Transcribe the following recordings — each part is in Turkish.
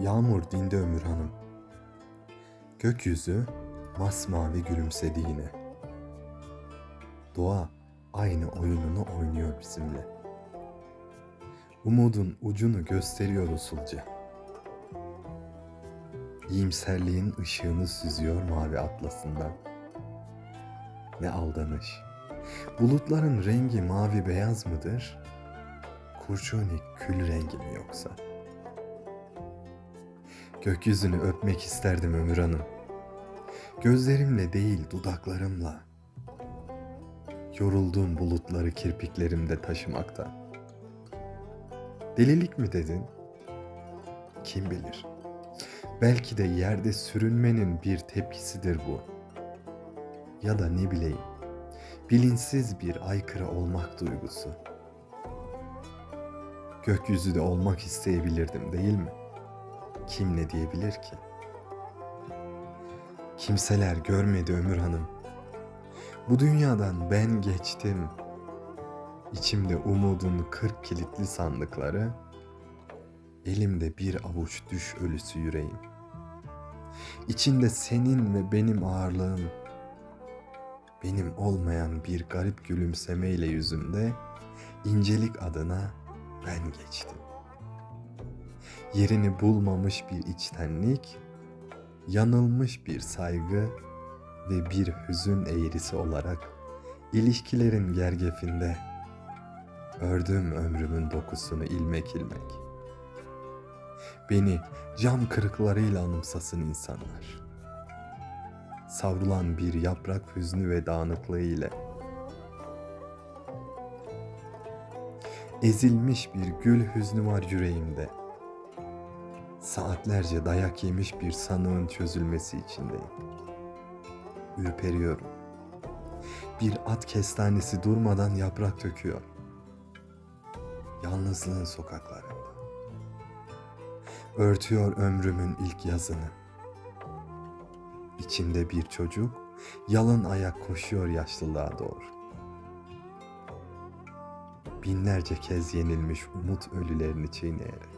Yağmur dindi Ömür Hanım. Gökyüzü masmavi gülümsedi yine. Doğa aynı oyununu oynuyor bizimle. Umudun ucunu gösteriyor usulca. İyimserliğin ışığını süzüyor mavi atlasından. Ne aldanış. Bulutların rengi mavi beyaz mıdır? Kurşuni kül rengi mi yoksa? Gökyüzünü öpmek isterdim Ömür Hanım. Gözlerimle değil dudaklarımla. Yoruldum bulutları kirpiklerimde taşımaktan. Delilik mi dedin? Kim bilir? Belki de yerde sürünmenin bir tepkisidir bu. Ya da ne bileyim, bilinçsiz bir aykırı olmak duygusu. Gökyüzü de olmak isteyebilirdim değil mi? Kim ne diyebilir ki? Kimseler görmedi Ömür Hanım. Bu dünyadan ben geçtim. İçimde umudun kırk kilitli sandıkları, elimde bir avuç düş ölüsü yüreğim. İçinde senin ve benim ağırlığım, benim olmayan bir garip gülümsemeyle yüzümde incelik adına ben geçtim. Yerini bulmamış bir içtenlik, yanılmış bir saygı ve bir hüzün eğrisi olarak ilişkilerin gergefinde ördüm ömrümün dokusunu ilmek ilmek. Beni cam kırıklarıyla anımsasın insanlar. Savrulan bir yaprak hüznü ve dağınıklığı ile Ezilmiş bir gül hüznü var yüreğimde. Saatlerce dayak yemiş bir sanığın çözülmesi içindeyim. Ürperiyorum. Bir at kestanesi durmadan yaprak döküyor. Yalnızlığın sokaklarında. Örtüyor ömrümün ilk yazını. İçimde bir çocuk yalın ayak koşuyor yaşlılığa doğru binlerce kez yenilmiş umut ölülerini çiğneyerek.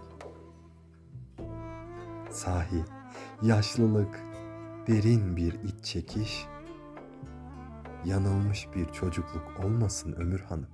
Sahi yaşlılık derin bir iç çekiş, yanılmış bir çocukluk olmasın Ömür Hanım.